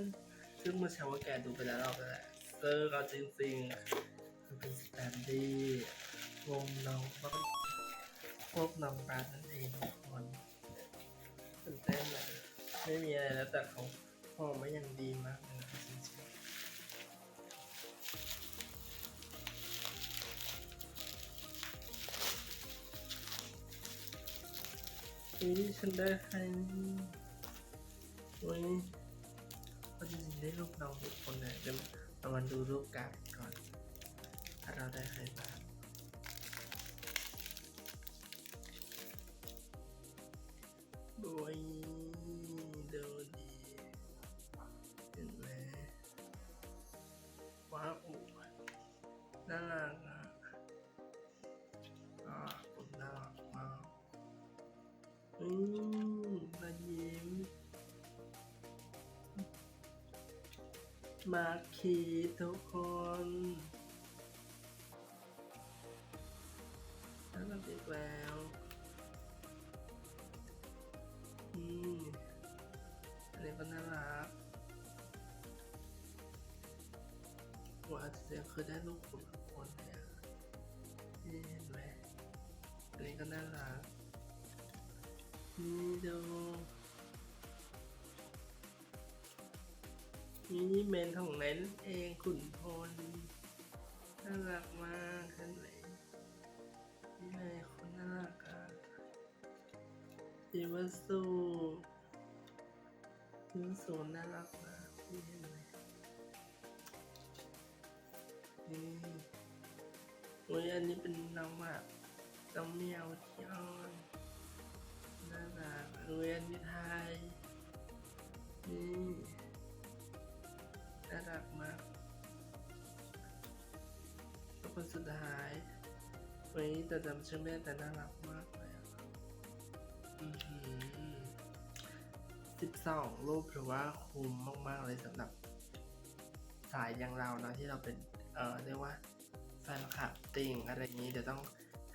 นซึ่งเมื่อเช้าว่าแกดูไปแล้วรอบแล้วแหละเซอร์ก็จริงๆคือเป็นสแตนดี้วงน้องบ้านพวกน้องรัฐนั่นเองทุกคนตื่นเต้นเลยไม่มีอะไรแล้วแต่เขาพ่อมาย่างดีมากเลยจริงๆนี่ฉันได้ใครวันนี้ ก็จริงๆได้รูปน้องทุกคนเลยเดี๋ยวเรามาดูรูปการ์ดก่อน ถ้าเราได้ใครบ้างโอ้ยดูดีเห็นไหมว้าวน่ารักอะอ่าผมน่ารักมากอืม มาคีทุกคนน่ารักอีกแล้วอืมอันนี้ก็น่ารักว่าอาจจะเคยได้ลูกคุณทุกคนเลยอะนี่เห็นไหมอันนี้ก็น่ารักนี่ดู นิเมนของไหนนั่นเองขุนพลน่ารักมากเห็นไหมนี่เลยคนน่ารักอะดีว่าสูดีว่าสูน่ารักมากนี่เห็นไหมนี่โอ้ยอันนี้เป็นน้องแบบน้องเมียวที่อ้อนน่ารักโรงเรียนที่ไแล้วคนสุดท้ายวันนี้แต่จำชื่อไม่ได้แต่น่ารักมากเลยอะอือหือสิบสองรูปถือว่าคุ้มมากๆเลยสำหรับสายอย่างเราเนาะที่เราเป็น เออเรียกว่าแฟนคลับติ่งอะไรอย่างนี้เดี๋ยวต้อง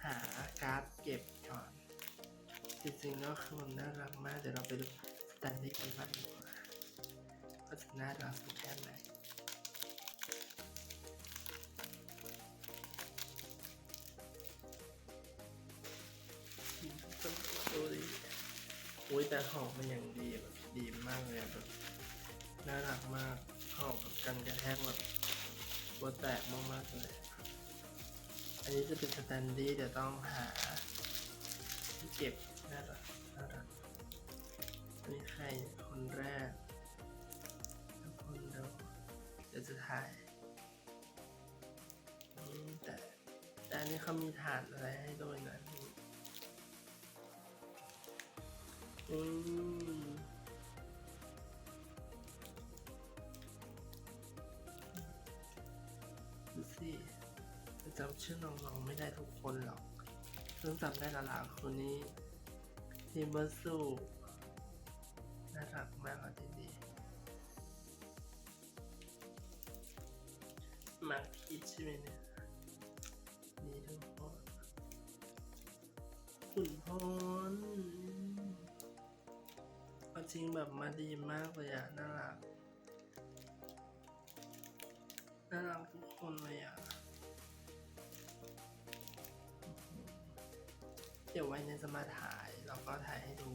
หาการ์ดเก็บก่อนจริงๆก็คือมันน่ารักมากเดี๋ยวเราไปดูสแตนดี้กันบ้างดีกว่าว่าจะน่ารักสักแค่ไหน ต้องดูดิอุ้ยแต่หอมมันอย่างดีแบบดีมากเลยแบบน่ารักมากหอมแบบกันกระแทกแบบตัวแตกมากๆเลย อันนี้จะเป็นสแตนดี้เดี๋ยวต้องหาที่เก็บน่ารักน่ารักอันนี้ใครคนแรกทุกคนเดี๋ยวเดี๋ยวจะถ่ายแต่แต่อันนี้เขามีฐานอะไรให้ด้วยนะ นี่อืมดูสิจำชื่อน้องๆไม่ได้ทุกคนหรอกซึ่งจำได้และล่ะคนนี้ทีมเบอร์สูน่ารักมากอะทีนี้มาคิดใช่ไหมเนี่ยนี่ทุกคนขุนพล จริงแบบมาดีมากเลยอะน่ารักน่ารักทุกคนเลยอะเดี๋ยวไว้เนี่ยจะมาถ่ายแล้วก็ถ่ายให้ดู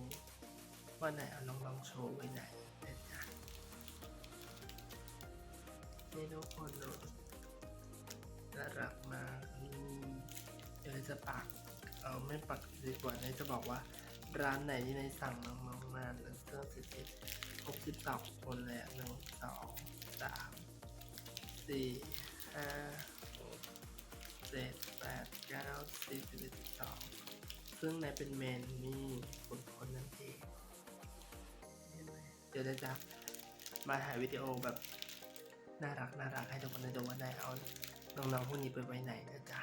ว่าไหนเอาน้องโชว์ไว้ไหนนะจ๊ะนี่ทุกคนดูน่ารักมามีเดี๋ยวจะปัก เออไม่ปักดีกว่าเนี่ยจะบอกว่าร้านไหนที่ในสั่งน้อง มาแล้วเสื้อสิบสิบครบสิบสองคนเลยอะหนึ่งสองสามสี่ห้าหกเจ็ดแปดเก้าสิบสิบเอ็ดสิบสองซึ่งในเป็นเมนนี่คนคนนั่นเองเดี๋ยวเราจะมาถ่ายวิดีโอแบบน่ารักน่ารักให้ทุกคนได้ดูว่านายเอาน้องๆพวกนี้ไปไว้ไหนนะจ๊ะ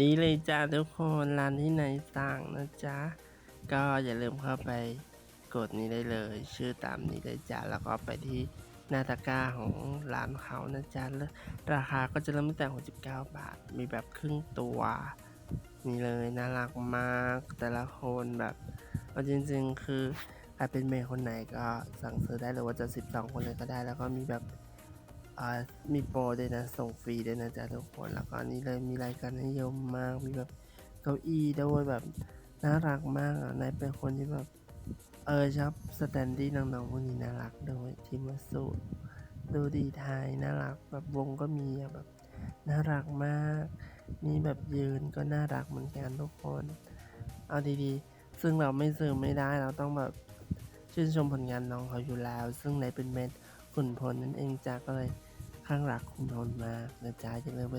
นี่เลยจ้าทุกคนร้านที่ไหนสั่งนะจ๊ะ ก็อย่าลืมเข้าไปกดนี้ได้เลย ชื่อตามนี้เลยจ้ะแล้วก็ไปที่หน้าตะกร้าของร้านเขานะจ๊ะแล้วราคาก็จะเริ่มตั้งแต่69 บาท มีแบบครึ่งตัวนี่เลยน่ารักมากแต่ละคนแบบเอาจริง ๆ คือใครเป็นเมย์คนไหนก็สั่งซื้อได้หรือว่าจะ 12 คนเลยก็ได้ แล้วก็มีแบบ อ่ามีโปรด้วยนะ ส่งฟรีด้วยนะจ๊ะทุกคน แล้วก็นี่เลยมีรายการให้เยอะมาก มีแบบเก้าอี้ด้วยแบบน่ารักมากอะนายเป็นคนที่แบบ เออชอบสแตนดี้น้องๆพวกนี้น่ารักด้วยทีมาสูดูดีไทยน่ารักแบบวงก็มีอะแบบน่ารักมาก มีแบบยืนก็น่ารักเหมือนกันทุกคน เอาดีๆ ซึ่งเราไม่ซื้อไม่ได้เราต้องแบบชื่นชมผลงานน้องเขาอยู่แล้ว ซึ่งไหนเป็นเม็ดขุนพลนั่นเองจ้าก็เลย ข้างรักขุนพลมากนะจ๊ะอย่าลืมไป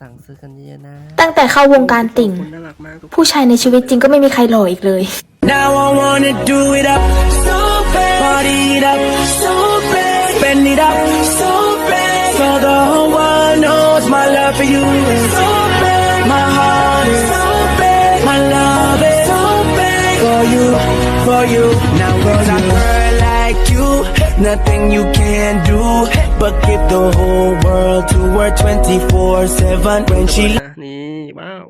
สั่งซื้อกันเยอะๆนะตั้งแต่เข้าวงการติ่งขอบคุณน่ารักมากทุกคน ผู้ชายในชีวิตจริงก็ไม่มีใครหล่ออีกเลย Now I wanna do it up, so bad. Party it up, so bad. Spend it up, so bad. So the whole world knows my love for you is so bad. My heart is so bad. My love is so bad for you, for you. Now cause a girl like you, nothing you can do but give the whole world to her 24/7 when she นี่ว้าว